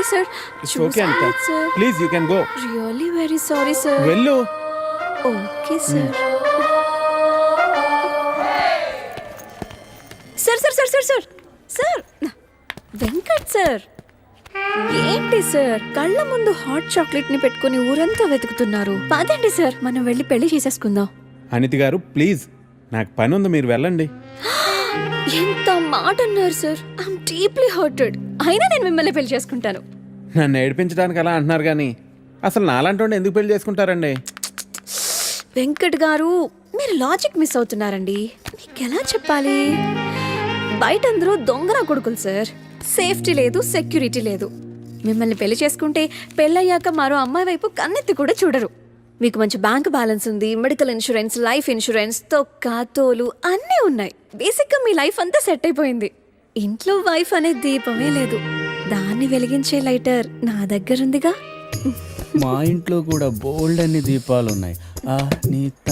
Sorry sir it's okay sir please you can go really very sorry sir వెళ్ళు. Okay sir sir sir sir sir sir sir Venkat sir ఏంటి sir కళ్ళ ముందు hot చాక్లెట్ని పెట్టుకుని ఊరంతా వెతుకుతున్నారు. పదండి sir మనం వెళ్ళి పెళ్ళి చేసేసుకుందాం. అనిత గారు ప్లీజ్ నాకు పని ఉంది మీరు వెళ్ళండి. ఎంత మాట అన్నారు సార్ ఐఎమ్ డీప్లీ హర్టెడ్ అయినా నేను మిమ్మల్ని పెళ్ళి చేసుకుంటాను. నన్ను ఏడిపించడానికి అలా అంటున్నారు కానీ అసలు నాలాంటి ఎందుకు పెళ్ళి చేసుకుంటారండి? వెంకట్ గారు మీరు లాజిక్ మిస్ అవుతున్నారండి. మీకు ఎలా చెప్పాలి? బయట అందరూ దొంగన కొడుకులు సార్. సేఫ్టీ లేదు సెక్యూరిటీ లేదు. మిమ్మల్ని పెళ్ళి చేసుకుంటే పెళ్ళయ్యాక మరో అమ్మాయి వైపు కన్నెత్తి కూడా చూడరు. మీకు మంచి బ్యాంక్ బ్యాలెన్స్ ఉంది మెడికల్ ఇన్సూరెన్స్ లైఫ్ ఇన్సూరెన్స్ తొక్క తోలు అన్నీ ఉన్నాయి. బేసిక్గా మీ లైఫ్ అంతా సెట్ అయిపోయింది. ఇంట్లో వైఫ్ అనే దీపమే లేదు. దాన్ని వెలిగించే లైటర్ నా దగ్గర ఉందిగా మా ఇంట్లో కూడా బోల్డ్ అన్ని దీపాలు ఉన్నాయి ఆ నీత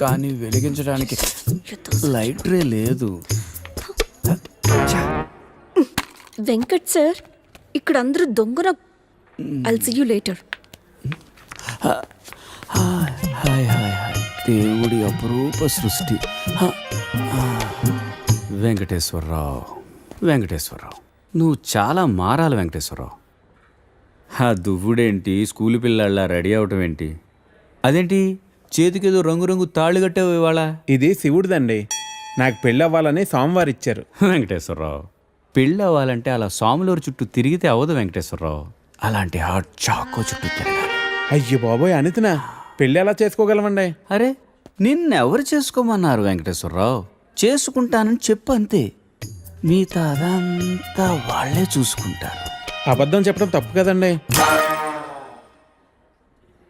కానీ వెలిగించడానికి లైటరే లేదు. వెంకట్ సార్ ఇక్కడ అందరూ దొంగన I'll see you later hi hi hi దేవుడి అపురూప సృష్టి. వెంకటేశ్వరరావు వెంకటేశ్వరరావు. నువ్వు చాలా మారాలి వెంకటేశ్వరరావు. ఆ దువ్వుడేంటి? స్కూల్ పిల్లల్లా రెడీ అవటం ఏంటి? అదేంటి? చేతికేదో రంగురంగు తాళ్ళు కట్టావు ఇవాళ? ఇది శివుడిదండి. నాకు పెళ్ళి అవ్వాలని సోమవారం ఇచ్చారు వెంకటేశ్వరరావు పెళ్ళి అవ్వాలంటే అలా సాములూరు చుట్టూ తిరిగితే అవ్వదు వెంకటేశ్వరరావు. అలాంటి హాట్ చాకో చుట్టూ తిరగాలి. అయ్యో బాబోయ్ అనితనా? పెళ్ళి ఎలా చేసుకోగలమండి? అరే నిన్నెవరు చేసుకోమన్నారు వెంకటేశ్వరరావు? చేసుకుంటానని చెప్పు అంతే. మిగతా అదంతా వాళ్ళే చూసుకుంటారు. అబద్ధం చెప్పడం తప్పు కదండి.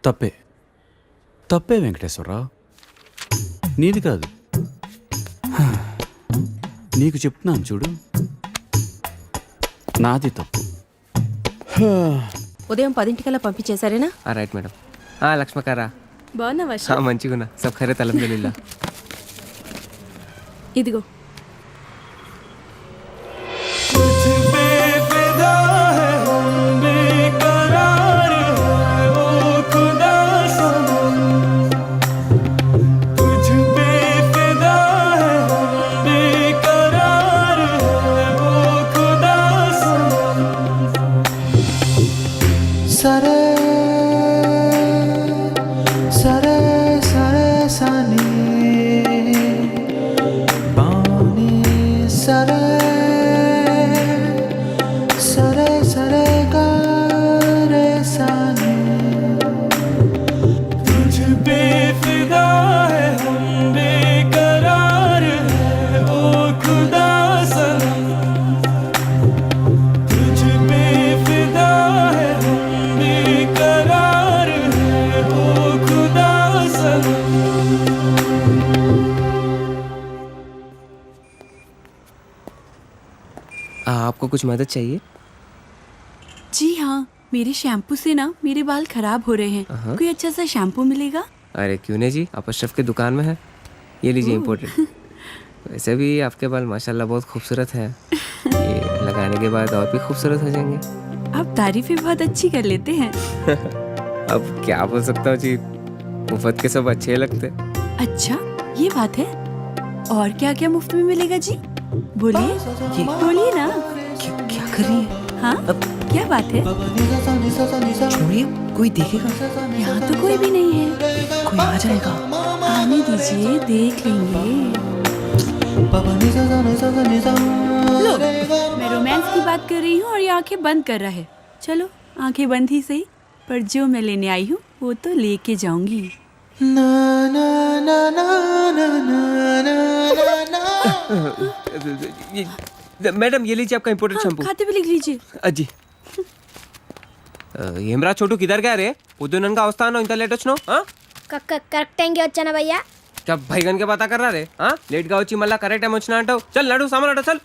తప్పే. తప్పే వెంకటేశ్వరరావు. నీది కాదు. నీకు చెప్తున్నాను చూడు. నాది తప్పు. ఉదయం పదింటికల్లా పంపించేశారేనా? ఆ, రైట్ మేడం. ఆ, లక్ష్మకారా. బాగున్నావా ఆ, మంచిగున్నా. సబ్ ఖరే అల్హమ్దులిల్లా ఇదిగో. कुछ मदद चाहिए? जी हाँ मेरे शैम्पू से ना मेरे बाल खराब हो रहे हैं। कोई अच्छा सा शैम्पू मिलेगा? अरे क्यों नहीं जी? आप अशरफ की दुकान में है। ये लीजिए इम्पोर्टेड वैसे भी आपके बाल माशाल्लाह बहुत खूबसूरत है। ये लगाने के बाद और भी खूबसूरत हो जाएँगे। आप तारीफें बहुत अच्छी कर लेते हैं। अब क्या बोल सकता हूँ जी? मुफ़्त के सब अच्छे लगते। अच्छा ये बात है। और क्या क्या मुफ़्त में मिलेगा जी? बोलिए। बोलिए ना। क्या, क्या कर रही है? हाँ? क्या बात है? छोड़िए कोई देखेगा? यहाँ तो कोई भी नहीं है। कोई आ जाएगा? आने दीजिए देख लेंगे। लो मैं रोमांस की बात कर रही हूँ और ये आँखें बंद कर रहा है। चलो आँखें बंद ही सही पर जो मैं लेने आई हूँ वो तो लेके जाऊँगी। ना ना ना ना ना ना ना ना। ये- मैडम ये लीजिए आपका इम्पोर्टेड हाँ, शैम्पू खाते भी लिख लीजिए అజ్జి ఏమ్రా చోటు కిదర్ గా రే పొద్దుననగా వస్తాను ఇంత లేట్ వచ్చినావు ఆ? కక్క కరెక్ట్ టైంకి వచ్చానా భయ్యా क्या भैगन के बाता कर रहा रे हाँ लेट గా వచ్చి మళ్ళా కరెక్ట్ టైం వచ్చినా అంటావు చల్ నడు సామాన్ అడు చల్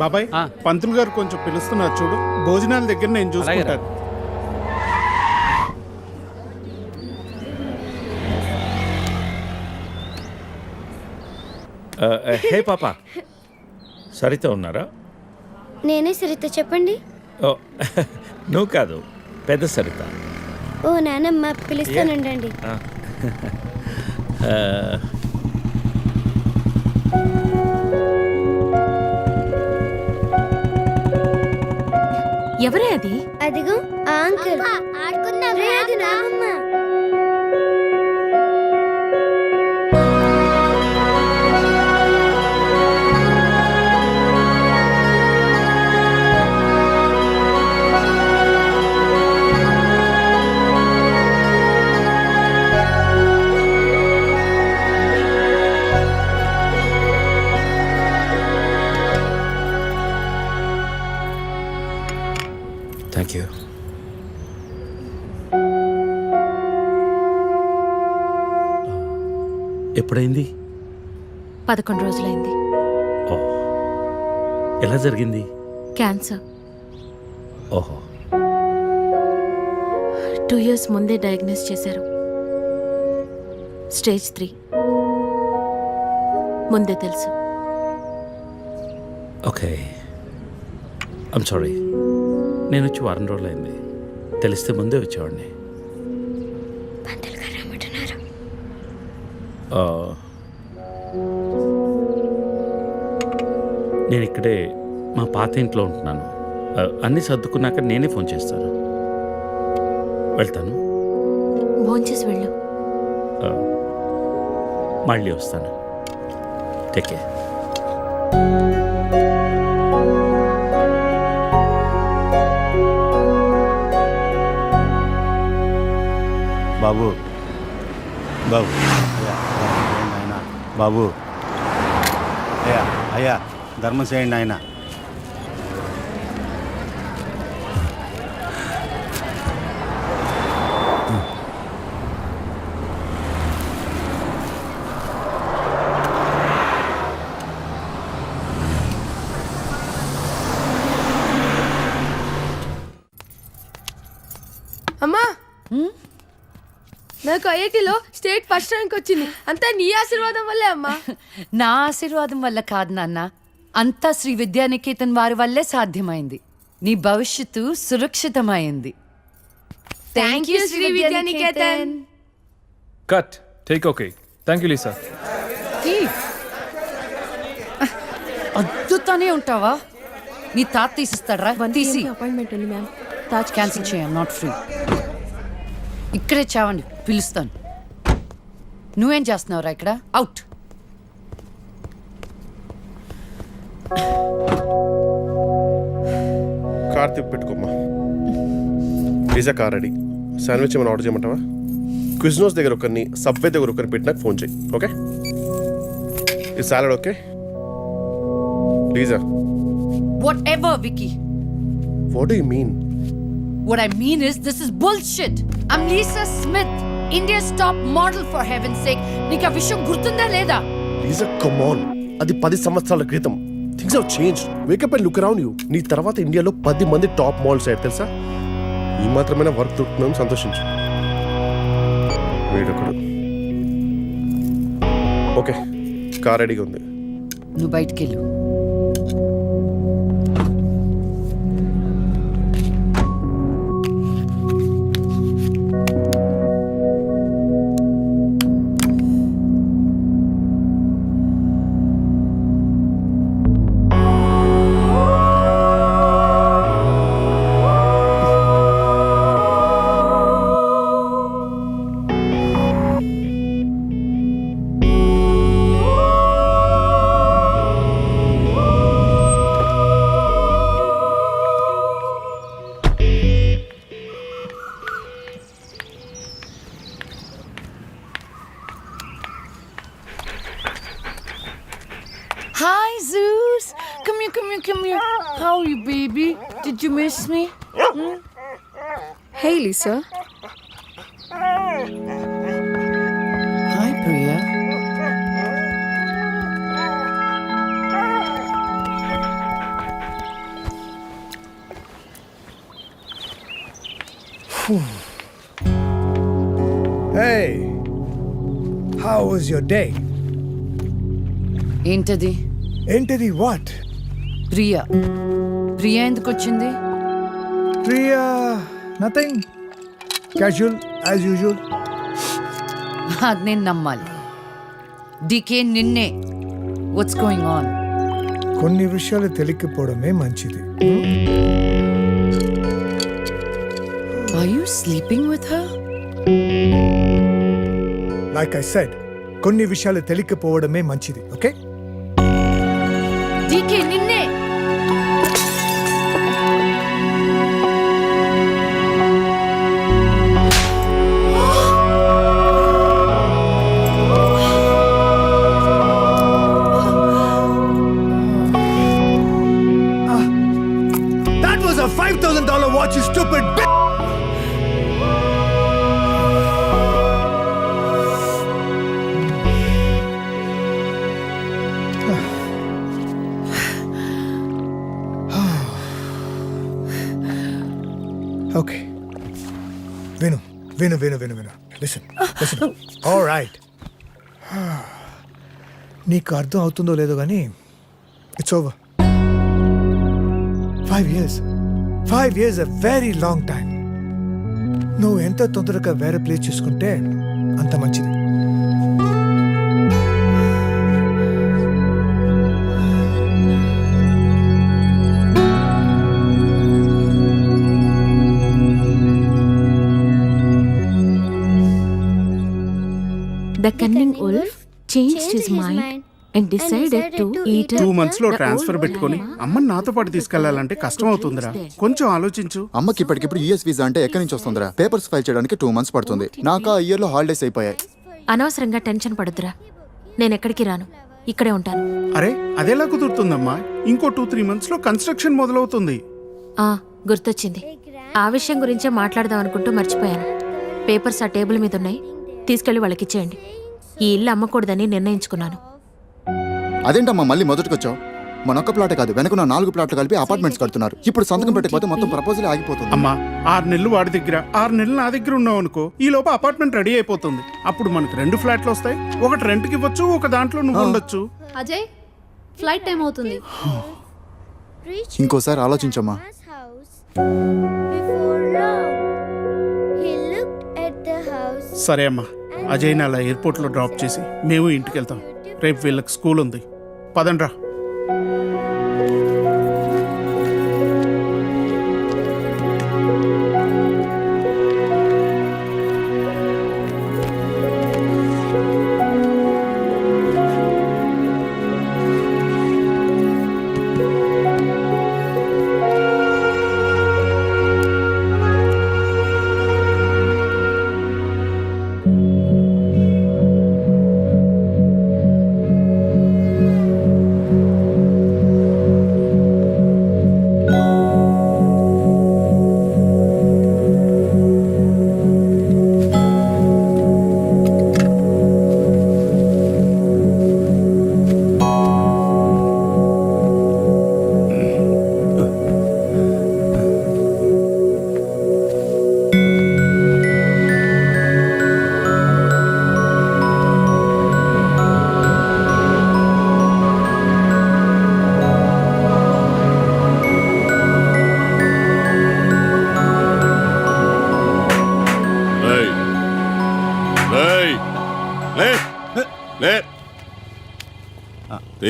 బాబాయ్ పంతులు గారు కొంచెం పిలుస్తున్నారు చూడు భోజనాల దగ్గర నేను చూసుకుంటాను హే పాప. సరిత ఉన్నారా? నేనే సరిత చెప్పండి. ఓ నువ్వు కాదు పెద్ద సరిత. ఓ నానమ్మ పిలుస్తానండి ఎవరే అది? అదిగో ఆ అంకుల్. రే, ఎప్పుడైంది? పదకొండు రోజులైంది. ఎలా జరిగింది? క్యాన్సర్. ఓహో. టూ ఇయర్స్ ముందే డయాగ్నోస్ చేశారు. Stage three. ముందే తెలుసు. ఓకే. I'm sorry. నేను వచ్చి వారం రోజులైంది. తెలిస్తే ముందే వచ్చేవాడిని. నేను ఇక్కడే మా పాత ఇంట్లో ఉంటున్నాను. అన్నీ సర్దుకున్నాక నేనే ఫోన్ చేస్తాను. వెళ్తాను. భోంచేసి వెళ్ళు. మళ్ళీ వస్తాను. టేక్ కేర్ బాబు. బాబు అయ్యా ధర్మం చేయండి ఆయన బాబు. అయ్యా అయ్యా ధర్మం చేయండి ఆయన నాకు ఐఐటిలో స్టేట్ ఫస్ట్ ర్యాంక్ వచ్చింది. అంతా నీ ఆశీర్వాదం వల్లే అమ్మా. నా ఆశీర్వాదం వల్ల కాదు నాన్న. అంతా శ్రీ విద్యానికేతన్ వారి వల్లే సాధ్యమైంది. నీ భవిష్యత్తు సురక్షితమైంది. Thank you Sri Vidyanikethan. Cut take okay thank you Lisa అద్దుతానే ఉంటావా? నీ తాత తీసిస్తాడరా? తీసి. అపాయింట్మెంట్ ఉంది మ్యామ్ తాజ్ క్యాన్సిల్ చేయం నాట్ ఫ్రీ ఇక్కడే చావండి పిలుస్తాను. నువ్వేం చేస్తున్నావురా ఇక్కడ? అవుట్ కార్ తిప్పి పెట్టుకోమ్మా. Pizza car ready. శాండ్విచ్ ఏమైనా ఆర్డర్ చేయమంటావా? క్విజ్నోస్ దగ్గర ఒకరిని సబ్వే దగ్గర ఒకరిని పెట్టి నాకు ఫోన్ చేయి ఓకే? ఈ salad okay? ప్లీజా whatever Vicky what you mean What I mean is, this is bullshit. I'm Lisa Smith, India's top model for heaven's sake. నీకు ఆ విషయం గుర్తుందా లేదా? లీజా కమాన్ అది పది సంవత్సరాల క్రితం. Things have change wake up and look around you నీ తర్వాత ఇండియాలో పది మంది టాప్ మోడల్స్ అయ్యారు తెలుసా? ఈ మాత్రమైన వర్క్ దొరుకుతున్నాం సంతోషించు. వీడొకడు. ఓకే కార్ రెడీగా ఉంది. నువ్వు బయటికెళ్ళు Hi, How are you, baby? Did you miss me? Hey, Lisa. Hi, Priya. Hey, how was your day? ఏంటది ఏంటిది వాట్ ప్రియా ప్రియా ఎందుకు వచ్చింది? Priya nothing casual as usual అది నేను నమ్మాలి. డీకే నిన్నే వాట్స్ గోయింగ్ ఆన్ కొన్ని విషయాలు తెలియకపోవడమే మంచిది. Are you sleeping with her like I said కొన్ని విషయాలు తెలియకపోవడమే మంచిది ఓకే డీకే నిన్నే విను విను విను విను. లిసన్ లిసన్ ఆల్ రైట్ నీకు అర్థం అవుతుందో లేదో కానీ it's over five years five years a very long time నువ్వు ఎంత తొందరగా వేరే ప్లేస్ చూసుకుంటే అంత మంచిది. Changed his mind and decided to eat two మంత్స్లో ట్రాన్స్ఫర్ పెట్టుకొని అమ్మని నాతో పాటు తీసుకెళ్ళాలంటే కష్టం అవుతుందిరా. కొంచెం ఆలోచించు. అమ్మకి ఇప్పటికిప్పుడు యూఎస్ వీసా అంటే ఎక్కడి నుంచి వస్తుందిరా? పేపర్స్ ఫైల్ చేయడానికి టూ మంత్స్ పడుతుంది. నాకు ఆ ఇయర్లో హాలిడేస్ అయిపోయాయి. అనవసరంగా టెన్షన్ పడుతురా నేను ఎక్కడికి రాను. ఇక్కడే ఉంటాను. అరే అదెలా కుదురుతుందమ్మా? ఇంకో టూ త్రీ మంత్స్లో కన్స్ట్రక్షన్ మొదలవుతుంది. ఆ గుర్తొచ్చింది. ఆ విషయం గురించే మాట్లాడదాం అనుకుంటూ మర్చిపోయాను. పేపర్స్ ఆ టేబుల్ మీద ఉన్నాయి తీసుకెళ్ళి వాళ్ళకి ఇచ్చేయండి ఈ ఇల్లు అమ్మకూడదని నిర్ణయించుకున్నాను. అదేంటమ్మా మళ్ళీ మొదటికొచ్చావు? మనొక్క ప్లాట్ కాదు వెనక నాలుగు ప్లాట్లు కలిపి అపార్ట్మెంట్స్ కడుతున్నారు. ఇప్పుడు సంతకం పెట్టకపోతే మొత్తం ప్రపోజల్ ఆగిపోతుంది. అమ్మా ఆరు నెలలు వాడి దగ్గర. ఆరు నెలలు నా దగ్గర ఉన్నావు అనుకో ఈ లోపు అపార్ట్మెంట్ రెడీ అయిపోతుంది. అప్పుడు మనకు రెండు ఫ్లాట్లు వస్తాయి ఒకటి రెంట్కి ఇవ్వచ్చు ఒక దాంట్లో నువ్వు ఉండొచ్చు. అజయ్ ఫ్లైట్ టైం అవుతుంది. ఇంకోసారి ఆలోచించమ్మా. సరే అమ్మా అజయ్ని అలా ఎయిర్పోర్ట్లో డ్రాప్ చేసి మేము ఇంటికి వెళ్తాం రేపు వీళ్ళకి స్కూల్ ఉంది. పదండ్రా.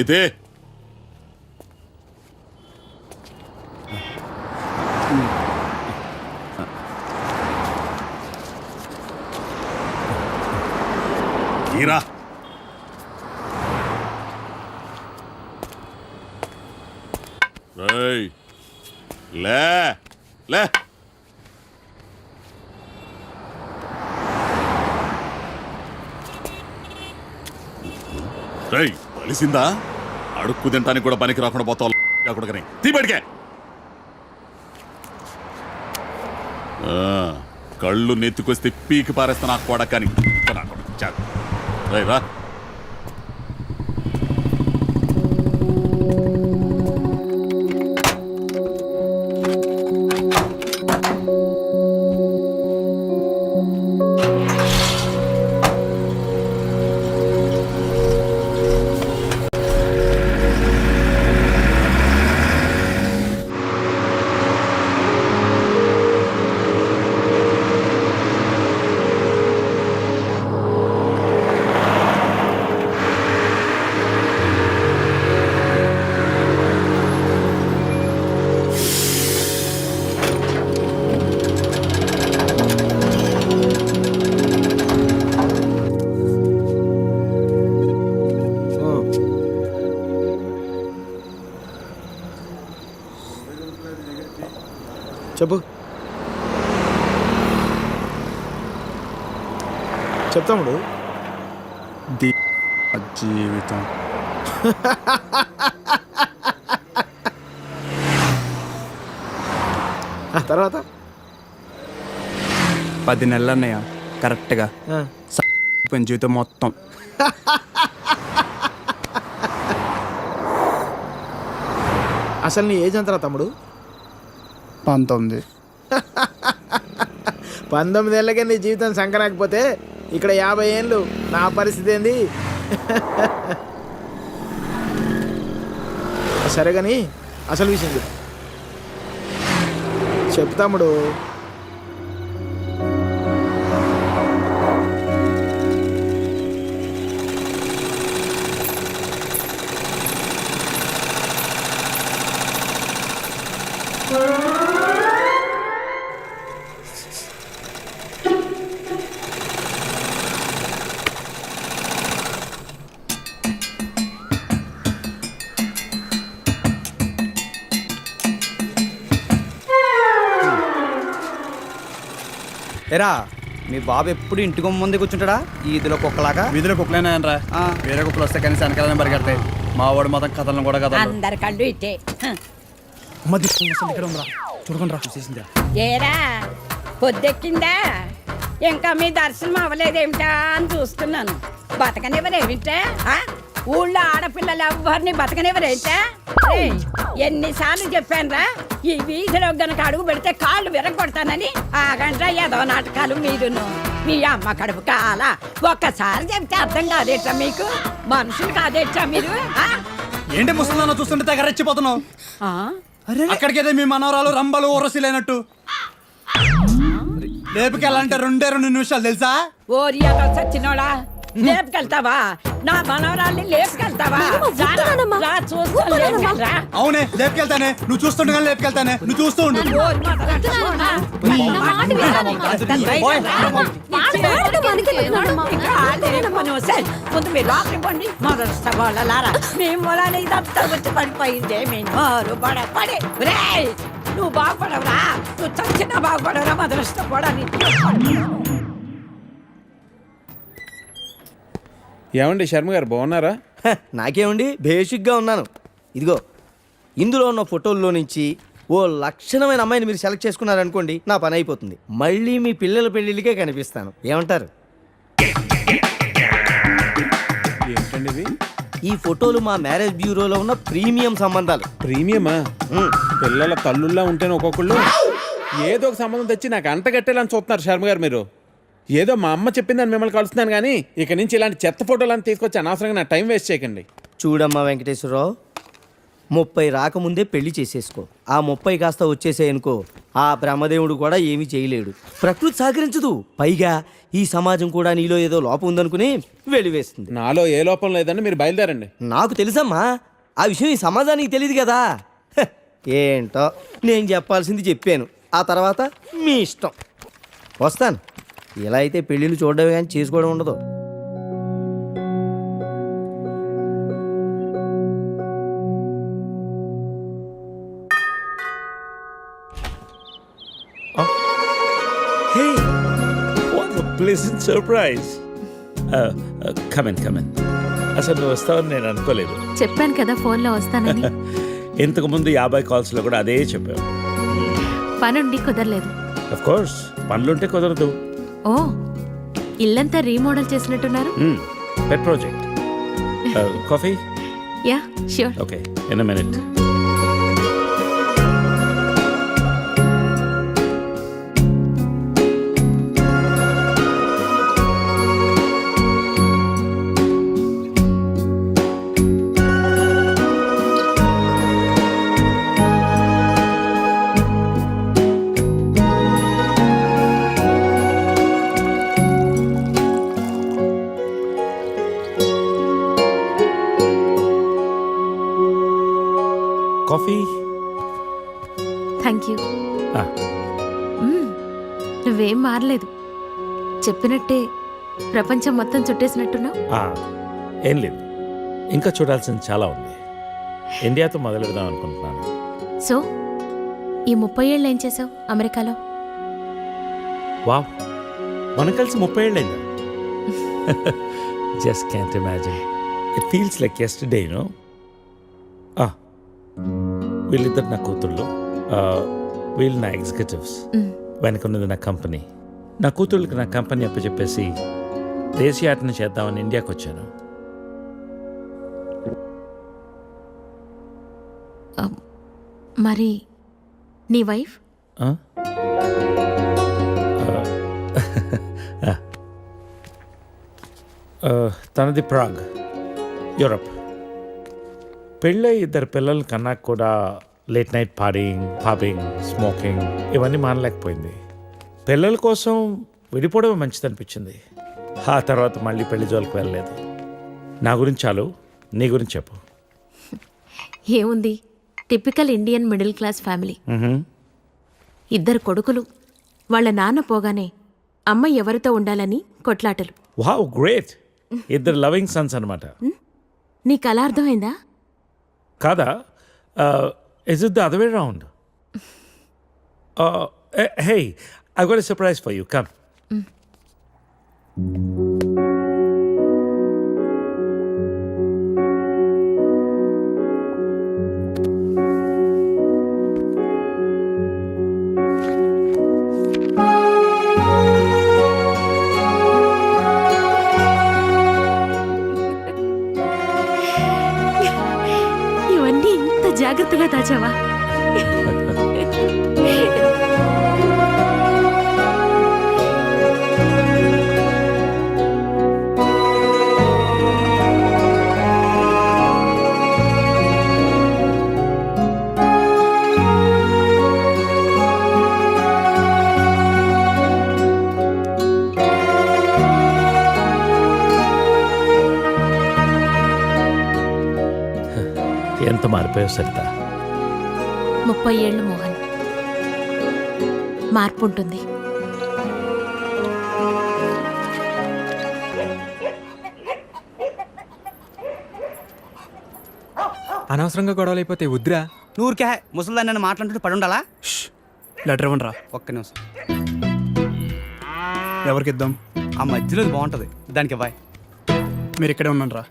అయితే తీరా రేయ్ లే లే. రేయ్ కలిసిందా అడుక్కు తినడానికి కూడా పనికి రాకుండా పోతావు కొడుకని. తీబడికే కళ్ళు నెత్తుకొస్తే పీకి పారేస్తా నాకు కూడా కానీ రా. చెప్తాముడు. జీవితం. తర్వాత? పది నెలలు అన్నయ్య కరెక్ట్గా పని జీవితం మొత్తం. అసలు నీ ఏజ్ ఎంతరా తమ్ముడు? పంతొమ్మిది. పంతొమ్మిది ఏళ్ళకే నీ జీవితం సంకరాకపోతే ఇక్కడ యాభై ఏళ్ళు నా పరిస్థితి ఏంది? సరే కానీ అసలు విషయం చెప్తాముడు ఎరా మీ బాబు ఎప్పుడు ఇంటికి ముందే కూర్చుంటాడా? ఇదిలో కుక్కలాగా? వీధిలో కుక్కలేనా రా వేరే కుక్కలు వస్తే కానీ వెనకాలనే పరిగెడతాయి. మా వాడు మొత్తం కథలను కూడా కథలు. అందరి కళ్ళు ఇట్టే. చూడకుండా రా. చూసేసిందా ఏరా పొద్దెక్కిందా? ఇంకా మీ దర్శనం అవ్వలేదేమిటా అని చూస్తున్నాను. బతకనివ్వరేమిటా ఆ? ఊళ్ళో ఆడపిల్లలు ఎవ్వరిని బతకనివ్వరేంటా? ఏయ్, ఎన్నిసార్లు చెప్పానురా ఈ వీధిలో గనక అడుగు పెడితే కాళ్ళు విరగొడతానని? ఆగండ్రా ఏదో నాటకాలు మీరును మీ అమ్మ కడుపు కాల. ఒక్కసారి చెప్తే అర్థం కాదేట్రా మీకు? మనుషులు కాదేట్రా మీరు? ఏంటి ముసలిదాన్ని చూస్తుంటే తెగ రెచ్చిపోతున్నావు ఆ? అక్కడికైతే మీ మనవరాలు రంబలు ఓరసిలేనట్టు లేపుకెళ్ళాలంటే రెండే రెండు నిమిషాలు తెలుసా? ఓరియాతో చచ్చినోడా లేపుకెళ్తావా? నా మనవరాల్ని లేపుకెళ్తావా రారా, రా చూస్తా లేపుకెళ్ళరా. అవునే లేపుకెళ్తానే నువ్వు చూస్తుండగా లేపుకెళ్తానే నువ్వు చూస్తూ ఉండు. ఇంకా ముందు మీరు లోపలికి పోండి. మొదలు. మీ మూలాన ఇదంతా వచ్చి పడిపోయిందే మీ నోరు పడ పడి రేయ్ నువ్వు బాగుపడవురా నువ్వు చచ్చినా బాగుపడవురా మొదలుష్టపోవడానికి ఏమండి శర్మ గారు బాగున్నారా? నాకేమండి బేసిక్గా ఉన్నాను. ఇదిగో ఇందులో ఉన్న ఫోటోల్లో నుంచి ఓ లక్షణమైన అమ్మాయిని మీరు సెలెక్ట్ చేసుకున్నారనుకోండి నా పని అయిపోతుంది. మళ్ళీ మీ పిల్లల పెళ్ళిళ్ళకే కనిపిస్తాను. ఏమంటారు? ఏంటండి ఈ ఫోటోలు మా మ్యారేజ్ బ్యూరోలో ఉన్న ప్రీమియం సంబంధాలు. ప్రీమియమా. పిల్లల తల్లుల్లా ఉంటేనే ఒక్కొక్కళ్ళు. ఏదో ఒక సంబంధం తెచ్చి నాకు అంట కట్టేలని చూస్తున్నారు శర్మ గారు మీరు. ఏదో మా అమ్మ చెప్పిందని మిమ్మల్ని కలుస్తున్నాను కానీ ఇక నుంచి ఇలాంటి చెత్త ఫోటోలను తీసుకొచ్చి అనవసరంగా నా టైం వేస్ట్ చేయకండి. చూడమ్మా వెంకటేశ్వరరావు ముప్పై రాకముందే పెళ్ళి చేసేసుకో. ఆ ముప్పై కాస్త వచ్చేసాయనుకో. ఆ బ్రహ్మదేవుడు కూడా ఏమీ చేయలేడు. ప్రకృతి సహకరించదు. పైగా ఈ సమాజం కూడా నీలో ఏదో లోపం ఉందనుకుని వెలివేస్తుంది. నాలో ఏ లోపం లేదని మీరు బయలుదేరండి. నాకు తెలుసమ్మా ఆ విషయం ఈ సమాజానికి తెలియదు కదా. హ, ఏంటో నేను చెప్పాల్సింది చెప్పాను. ఆ తర్వాత మీ ఇష్టం. వస్తాను. ఇలా అయితే పెళ్ళిళ్ళు చూడడమే కానీ చేసుకోవడం ఉండదు. What a pleasant surprise. Come in, come in. అసలు నువ్వు వస్తావని నేను అనుకోలేదు. చెప్పాను కదా ఫోన్లో వస్తానని. ఇంతకు ముందు యాభై కాల్స్లో కూడా అదే చెప్పావు. పనుండి కుదరలేదు. అఫ్ కోర్స్ పనులుంటే కుదరదు. ఓ ఇల్లంతా రీమోడల్ చేసినట్టున్నారు? Pet project. Coffee? Yeah sure. Okay in minute. Thank you. Hmm. నువ్వేం మారలేదు. చెప్పినట్టే ప్రపంచం మొత్తం చుట్టేసినట్టున్నావు. ఏం లేదు. ఇంకా చూడాల్సింది చాలా ఉంది. ఇండియాతో మొదలు పెడదాం అనుకుంటున్నాను. సో ఈ ముప్పై ఏళ్ళు ఏం చేసావు అమెరికాలో? వావ్. మనం కలిసి ముప్పై ఏళ్ళైందా just can't imagine it feels like yesterday no వీళ్ళిద్దరు నా కూతుళ్ళు. వీళ్ళు నా ఎగ్జిక్యూటివ్స్ వెనక ఉన్నది నా కంపెనీ నా కూతుళ్ళకి నా కంపెనీ అప్పచెప్పేసి దేశీయాటన చేద్దామని ఇండియాకి వచ్చాను. మరి నీ వైఫ్ తనది ప్రాగ్ యూరప్ పెళ్ళై ఇద్దరు పిల్లలు కన్నా కూడా late night partying popping smoking ఇవన్నీ మానలేకపోయింది. పిల్లల కోసం విడిపోవడం మంచిది అనిపించింది ఆ తర్వాత మళ్ళీ పెళ్ళి జోలికి వెళ్ళలేదు. నా గురించి చాలు నీ గురించి చెప్పు. ఏముంది? Typical Indian middle class family. ఇద్దరు కొడుకులు. వాళ్ళ నాన్న పోగానే అమ్మ ఎవరితో ఉండాలని కొట్లాటలు. Wow great. ఇద్దరు లవింగ్ సన్స్ అనమాట నీకు అలా అర్థమైందా? కాదా? Is it the other way round hey I got surprise for you come ఇవన్నీ ముప్పై ఏళ్ళు మోహన్. మార్పు ఉంటుంది అనవసరంగా గొడవలు అయిపోతే వద్దురా. నూరికే ముసలిదాన్ని నన్ను మాట్లాడుతూ పడి ఉండాలా లెటర్ ఇవ్వండి రా ఒక్క నిమిషం. ఎవరికి ఇద్దాం? ఆ మధ్యలో బాగుంటుంది. దానికి ఇవ్వాయి. మీరు ఇక్కడే ఉన్నాను రా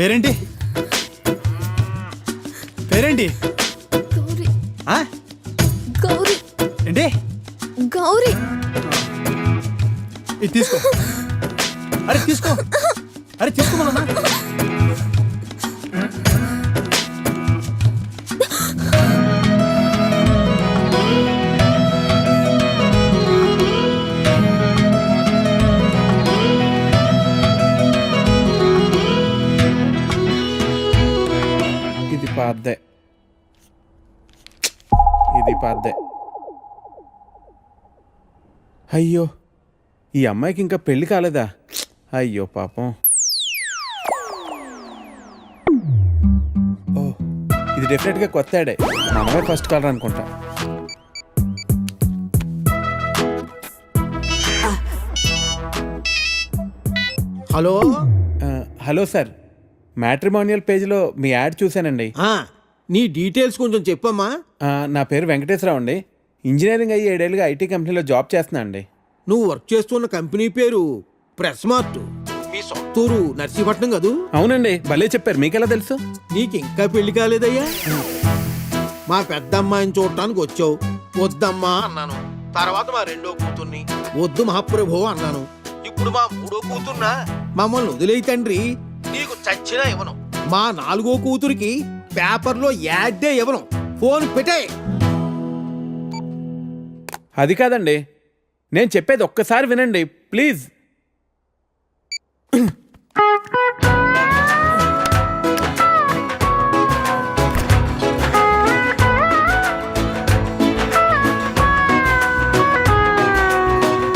పేరేంటి? పాద్దే అయ్యో ఈ అమ్మాయికి ఇంకా పెళ్ళి కాలేదా? అయ్యో పాపం. ఓ ఇది డెఫినెట్గా కొత్త యాడే. మనమే ఫస్ట్ కాలర్ అనుకుంటా. హలో? Hello sir. మ్యాట్రిమోనియల్ పేజ్లో మీ యాడ్ చూశానండి. నీ డీటెయిల్స్ కొంచెం చెప్పమ్మా. ఆ, నా పేరు వెంకటేశ్వరరావు అండి. ఇంజనీరింగ్ అయ్యి ఏడేళ్ళుగా ఐటీ కంపెనీలో జాబ్ చేస్తున్నా అండి. నువ్వు వర్క్ చేస్తున్న కంపెనీ పేరు ప్రెస్ మార్ట్ మీ సొంతూరు నర్సీపట్నం కదూ? అవునండి భలే చెప్పారు. మీకెలా తెలుసు? నీకు ఇంకా పెళ్ళి కాలేదయ్యా? మా పెద్దమ్మాయిని చూడటానికి వచ్చావు. వద్దమ్మా అన్నాను. తర్వాత మా రెండో కూతుర్ని. వద్దు మహాప్రభు అన్నాను. ఇప్పుడు మా మూడో కూతుర్నా? మమ్మల్ని వదిలేయి తండ్రి. నీకు చచ్చినా ఇవ్వను. మా నాలుగో కూతురికి పేపర్లో యాడ్డే ఇవ్వను. ఫోన్ పెట్టే. అది కాదండి. నేను చెప్పేది ఒక్కసారి వినండి ప్లీజ్.